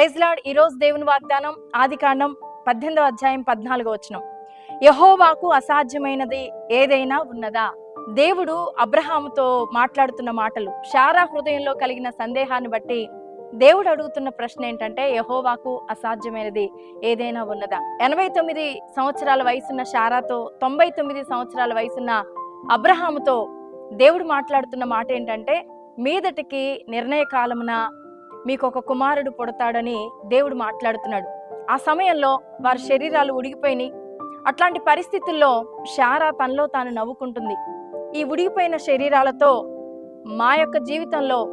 ఈరోజు దేవుని వాగ్దానం ఆది కాండం అధ్యాయం పద్నాలుగో వచనం. యహోవాకు అసాధ్యమైనది ఏదైనా ఉన్నదా? దేవుడు అబ్రహాముతో మాట్లాడుతున్న మాటలు శారా హృదయంలో కలిగిన సందేహాన్ని బట్టి దేవుడు అడుగుతున్న ప్రశ్న ఏంటంటే యహోవాకు అసాధ్యమైనది ఏదైనా ఉన్నదా? ఎనభై తొమ్మిది సంవత్సరాల వయసున్న శారాతో తొంభై తొమ్మిది సంవత్సరాల వయసున్న అబ్రహాముతో దేవుడు మాట్లాడుతున్న మాట ఏంటంటే మీదటికి నిర్ణయ కాలమున మీకు ఒక కుమారుడు పుడతాడని దేవుడు మాట్లాడుతున్నాడు. ఆ సమయంలో వారి శరీరాలు ఉడిగిపోయినాయి అట్లాంటి పరిస్థితుల్లో శారా తనలో తాను నవ్వుకుంటుంది. ఈ ఉడిగిపోయిన శరీరాలతో మా యొక్క జీవితంలో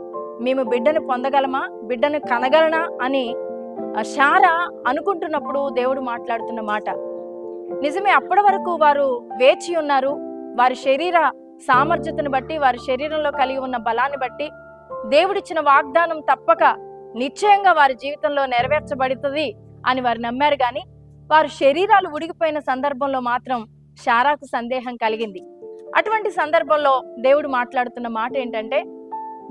మేము బిడ్డను పొందగలమా? బిడ్డను కనగలనా? అని శారా అనుకుంటున్నప్పుడు దేవుడు మాట్లాడుతున్న మాట. నిజమే అప్పటి వరకు వారు వేచి ఉన్నారు. వారి శరీర సామర్థ్యతను బట్టి వారి శరీరంలో కలిగి ఉన్న బలాన్ని బట్టి దేవుడిచ్చిన వాగ్దానం తప్పక నిశ్చయంగా వారి జీవితంలో నెరవేర్చబడుతుంది అని వారు నమ్మారు కానీ వారి శరీరాలు ఉడిగిపోయిన సందర్భంలో మాత్రం శారాకు సందేహం కలిగింది. అటువంటి సందర్భంలో దేవుడు మాట్లాడుతున్న మాట ఏంటంటే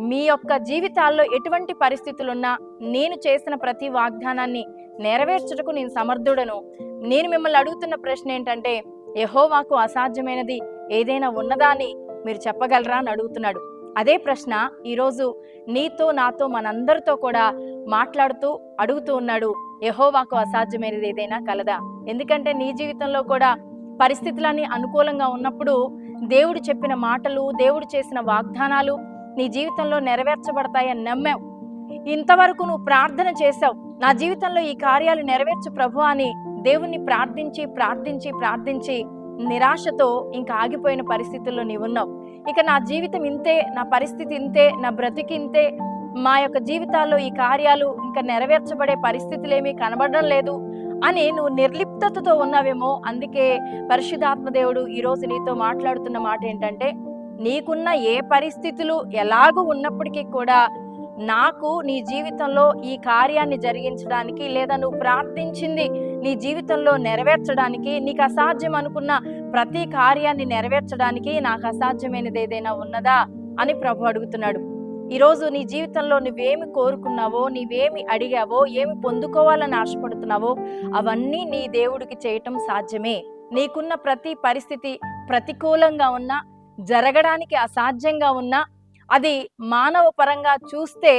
మీ యొక్క జీవితాల్లో ఎటువంటి పరిస్థితులున్నా నేను చేసిన ప్రతి వాగ్దానాన్ని నెరవేర్చుటకు నేను సమర్థుడను. నేను మిమ్మల్ని అడుగుతున్న ప్రశ్న ఏంటంటే యహోవాకు అసాధ్యమైనది ఏదైనా ఉన్నదా అని మీరు చెప్పగలరా అని అడుగుతున్నాడు. అదే ప్రశ్న ఈరోజు నీతో నాతో మనందరితో కూడా మాట్లాడుతూ అడుగుతూ ఉన్నాడు యహోవాకు అసాధ్యమైనది ఏదైనా కలదా? ఎందుకంటే నీ జీవితంలో కూడా పరిస్థితులన్నీ అనుకూలంగా ఉన్నప్పుడు దేవుడు చెప్పిన మాటలు దేవుడు చేసిన వాగ్దానాలు నీ జీవితంలో నెరవేర్చబడతాయని నమ్మావు. ఇంతవరకు నువ్వు ప్రార్థన చేశావు. నా జీవితంలో ఈ కార్యాలు నెరవేర్చు ప్రభు అని దేవుణ్ణి ప్రార్థించి ప్రార్థించి ప్రార్థించి నిరాశతో ఇంకా ఆగిపోయిన పరిస్థితుల్లో నీవున్నావు. ఇక నా జీవితం ఇంతే నా పరిస్థితి ఇంతే నా బ్రతికి ఇంతే. మా యొక్క జీవితాల్లో ఈ కార్యాలు ఇంకా నెరవేర్చబడే పరిస్థితులేమీ కనబడడం లేదు అని నువ్వు నిర్లిప్తతతో ఉన్నావేమో. అందుకే పరిశుధాత్మదేవుడు ఈరోజు నీతో మాట్లాడుతున్న మాట ఏంటంటే నీకున్న ఏ పరిస్థితులు ఎలాగూ ఉన్నప్పటికీ కూడా నాకు నీ జీవితంలో ఈ కార్యాన్ని జరిగించడానికి లేదా నువ్వు ప్రార్థించింది నీ జీవితంలో నెరవేర్చడానికి నీకు అసాధ్యం అనుకున్న ప్రతి కార్యాన్ని నెరవేర్చడానికి నాకు అసాధ్యమైనది ఏదైనా ఉన్నదా అని ప్రభు అడుగుతున్నాడు. ఈరోజు నీ జీవితంలో నువ్వేమి కోరుకున్నావో నీవేమి అడిగావో ఏమి పొందుకోవాలని ఆశపడుతున్నావో అవన్నీ నీ దేవుడికి చేయటం సాధ్యమే. నీకున్న ప్రతి పరిస్థితి ప్రతికూలంగా ఉన్నా జరగడానికి అసాధ్యంగా ఉన్నా అది మానవ పరంగా చూస్తే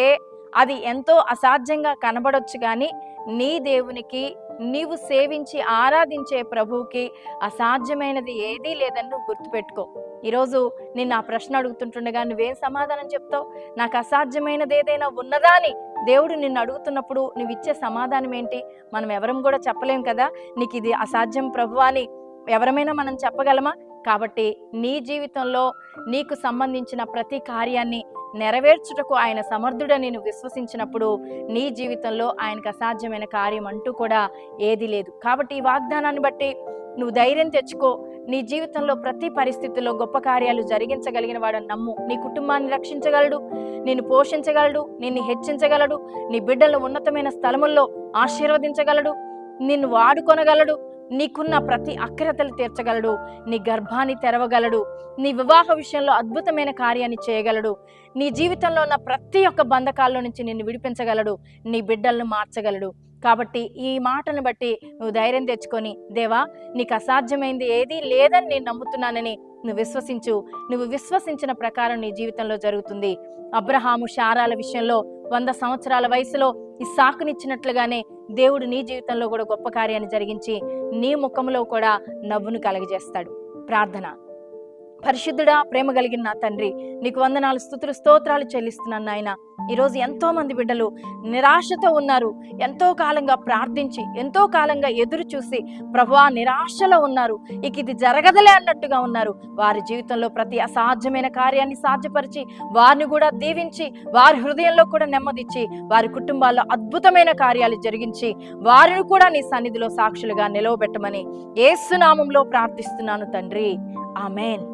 అది ఎంతో అసాధ్యంగా కనబడొచ్చు కానీ నీ దేవునికి నీవు సేవించి ఆరాధించే ప్రభువుకి అసాధ్యమైనది ఏదీ లేదని నువ్వు గుర్తుపెట్టుకో. ఈరోజు నేను ఆ ప్రశ్న అడుగుతుంటుండగా నువ్వేం సమాధానం చెప్తావు? నాకు అసాధ్యమైనది ఏదైనా ఉన్నదా అని దేవుడు నిన్ను అడుగుతున్నప్పుడు నువ్వు ఇచ్చే సమాధానం ఏంటి? మనం ఎవరం కూడా చెప్పలేం కదా? నీకు ఇది అసాధ్యం ప్రభు అని ఎవరమైనా మనం చెప్పగలమా? కాబట్టి నీ జీవితంలో నీకు సంబంధించిన ప్రతి కార్యాన్ని నెరవేర్చుటకు ఆయన సమర్థుడని నువ్వు విశ్వసించినప్పుడు నీ జీవితంలో ఆయనకు అసాధ్యమైన కార్యం అంటూ కూడా ఏది లేదు. కాబట్టి ఈ వాగ్దానాన్ని బట్టి నువ్వు ధైర్యం తెచ్చుకో. నీ జీవితంలో ప్రతి పరిస్థితుల్లో గొప్ప కార్యాలు జరిగించగలిగిన వాడు నమ్ము. నీ కుటుంబాన్ని రక్షించగలడు నిన్ను పోషించగలడు నిన్ను హెచ్చించగలడు నీ బిడ్డలను ఉన్నతమైన స్థలముల్లో ఆశీర్వదించగలడు నిన్ను వాడుకొనగలడు నీకున్న ప్రతి అక్రతలు తీర్చగలడు నీ గర్భాన్ని తెరవగలడు నీ వివాహ విషయంలో అద్భుతమైన కార్యాన్ని చేయగలడు నీ జీవితంలో ఉన్న ప్రతి ఒక్క బంధకాల్లో నుంచి నిన్ను విడిపించగలడు నీ బిడ్డలను మార్చగలడు. కాబట్టి ఈ మాటను బట్టి నువ్వు ధైర్యం తెచ్చుకొని దేవా నీకు అసాధ్యమైంది ఏదీ లేదని నేను నమ్ముతున్నానని నువ్వు విశ్వసించు. నువ్వు విశ్వసించిన ప్రకారం నీ జీవితంలో జరుగుతుంది. అబ్రహాము శారాల విషయంలో వంద సంవత్సరాల వయసులో ఈ సాకునిచ్చినట్లుగానే దేవుడు నీ జీవితంలో కూడా గొప్ప కార్యాన్ని జరిగించి నీ ముఖంలో కూడా నవ్వును కలగజేస్తాడు. ప్రార్థన. పరిశుద్ధుడా ప్రేమ కలిగిన నా తండ్రి నీకు వందనాలు స్థుతులు స్తోత్రాలు చెల్లిస్తున్నాను నాయన. ఈరోజు ఎంతో మంది బిడ్డలు నిరాశతో ఉన్నారు. ఎంతో కాలంగా ప్రార్థించి ఎంతో కాలంగా ఎదురు చూసి ప్రభువా నిరాశలో ఉన్నారు. ఇక ఇది జరగదలే అన్నట్టుగా ఉన్నారు. వారి జీవితంలో ప్రతి అసాధ్యమైన కార్యాన్ని సాధ్యపరిచి వారిని కూడా దీవించి వారి హృదయంలో కూడా నెమ్మదిచ్చి వారి కుటుంబాల్లో అద్భుతమైన కార్యాలు జరిగించి వారిని కూడా నీ సన్నిధిలో సాక్షులుగా నిలవబెట్టమని ఏసునామంలో ప్రార్థిస్తున్నాను తండ్రి. ఆమెన్.